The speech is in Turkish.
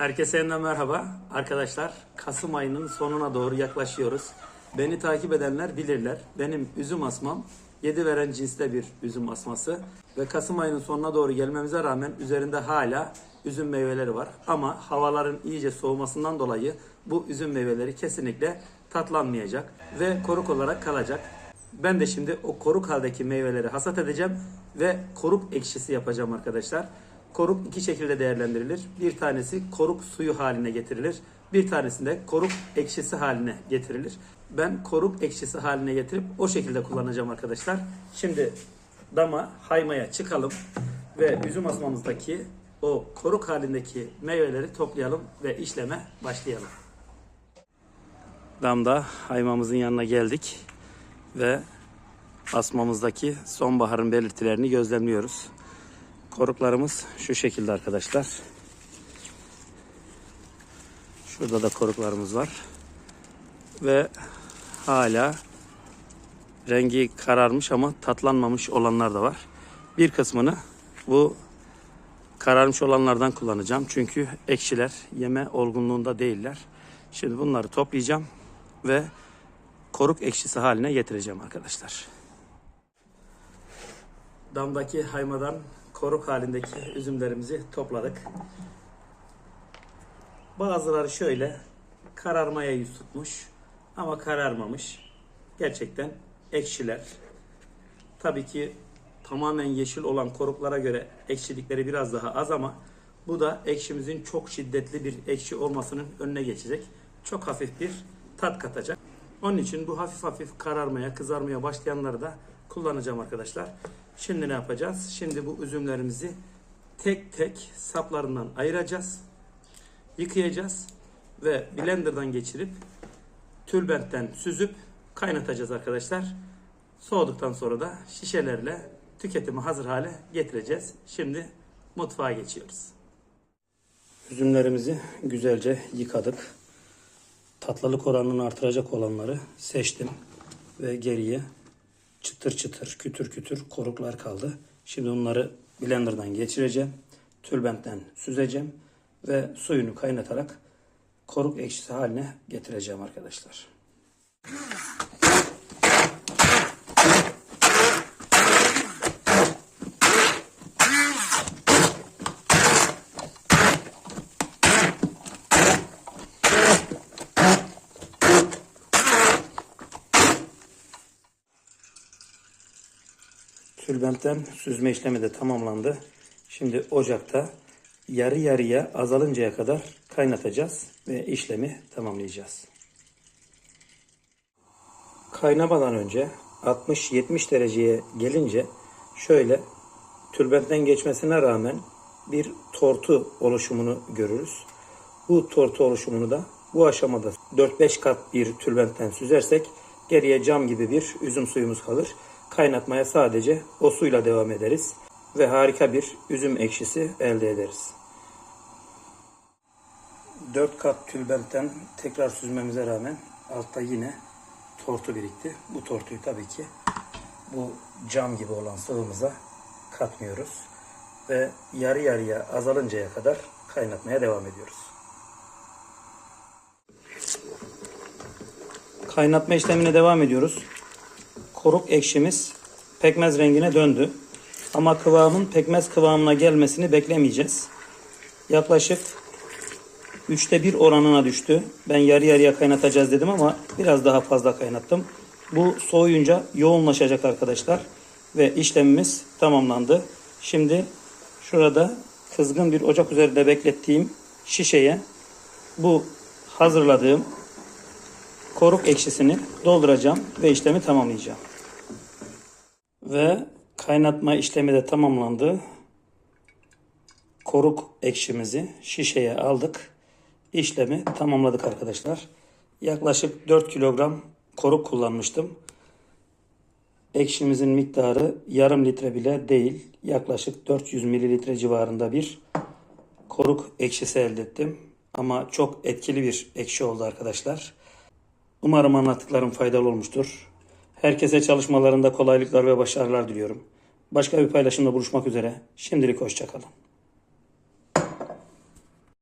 Herkese yeniden merhaba. Arkadaşlar Kasım ayının sonuna doğru yaklaşıyoruz. Beni takip edenler bilirler. Benim üzüm asmam 7 veren cinste bir üzüm asması. Ve Kasım ayının sonuna doğru gelmemize rağmen üzerinde hala üzüm meyveleri var. Ama havaların iyice soğumasından dolayı bu üzüm meyveleri kesinlikle tatlanmayacak ve koruk olarak kalacak. Ben de şimdi o koruk haldeki meyveleri hasat edeceğim ve koruk ekşisi yapacağım arkadaşlar. Koruk iki şekilde değerlendirilir. Bir tanesi koruk suyu haline getirilir. Bir tanesinde koruk ekşisi haline getirilir. Ben koruk ekşisi haline getirip o şekilde kullanacağım arkadaşlar. Şimdi dama haymaya çıkalım ve üzüm asmamızdaki o koruk halindeki meyveleri toplayalım ve işleme başlayalım. Damda haymamızın yanına geldik ve asmamızdaki sonbaharın belirtilerini gözlemliyoruz. Koruklarımız şu şekilde arkadaşlar. Şurada da koruklarımız var. Ve hala rengi kararmış ama tatlanmamış olanlar da var. Bir kısmını bu kararmış olanlardan kullanacağım. Çünkü ekşiler yeme olgunluğunda değiller. Şimdi bunları toplayacağım ve koruk ekşisi haline getireceğim arkadaşlar. Damdaki haymadan koruk halindeki üzümlerimizi topladık. Bazıları şöyle kararmaya yüz tutmuş ama kararmamış. Gerçekten ekşiler. Tabii ki tamamen yeşil olan koruklara göre ekşilikleri biraz daha az ama bu da ekşimizin çok şiddetli bir ekşi olmasının önüne geçecek. Çok hafif bir tat katacak. Onun için bu hafif hafif kararmaya, kızarmaya başlayanları da kullanacağım arkadaşlar. Şimdi ne yapacağız? Şimdi bu üzümlerimizi tek tek saplarından ayıracağız. Yıkayacağız ve blenderdan geçirip tülbentten süzüp kaynatacağız arkadaşlar. Soğuduktan sonra da şişelerle tüketime hazır hale getireceğiz. Şimdi mutfağa geçiyoruz. Üzümlerimizi güzelce yıkadık. Tatlılık oranını artıracak olanları seçtim ve geriye çıtır çıtır, kütür kütür koruklar kaldı. Şimdi onları blenderdan geçireceğim. Tülbentten süzeceğim ve suyunu kaynatarak koruk ekşisi haline getireceğim arkadaşlar. Tülbentten süzme işlemi de tamamlandı. Şimdi ocakta yarı yarıya azalıncaya kadar kaynatacağız ve işlemi tamamlayacağız. Kaynamadan önce 60-70 dereceye gelince şöyle tülbentten geçmesine rağmen bir tortu oluşumunu görürüz. Bu tortu oluşumunu da bu aşamada 4-5 kat bir tülbentten süzersek geriye cam gibi bir üzüm suyumuz kalır. Kaynatmaya sadece o suyla devam ederiz ve harika bir üzüm ekşisi elde ederiz. 4 kat tülbentten tekrar süzmemize rağmen altta yine tortu birikti. Bu tortuyu tabii ki bu cam gibi olan sıvımıza katmıyoruz. Ve yarı yarıya azalıncaya kadar kaynatmaya devam ediyoruz. Kaynatma işlemine devam ediyoruz. Koruk ekşimiz pekmez rengine döndü. Ama kıvamın pekmez kıvamına gelmesini beklemeyeceğiz. Yaklaşık üçte bir oranına düştü. Ben yarı yarıya kaynatacağız dedim ama biraz daha fazla kaynattım. Bu soğuyunca yoğunlaşacak arkadaşlar. Ve işlemimiz tamamlandı. Şimdi şurada kızgın bir ocak üzerinde beklettiğim şişeye bu hazırladığım koruk ekşisini dolduracağım ve işlemi tamamlayacağım. Ve kaynatma işlemi de tamamlandı. Koruk ekşimizi şişeye aldık. İşlemi tamamladık arkadaşlar. Yaklaşık 4 kilogram koruk kullanmıştım. Ekşimizin miktarı yarım litre bile değil. Yaklaşık 400 mililitre civarında bir koruk ekşisi elde ettim. Ama çok etkili bir ekşi oldu arkadaşlar. Umarım anlattıklarım faydalı olmuştur. Herkese çalışmalarında kolaylıklar ve başarılar diliyorum. Başka bir paylaşımda buluşmak üzere. Şimdilik hoşçakalın.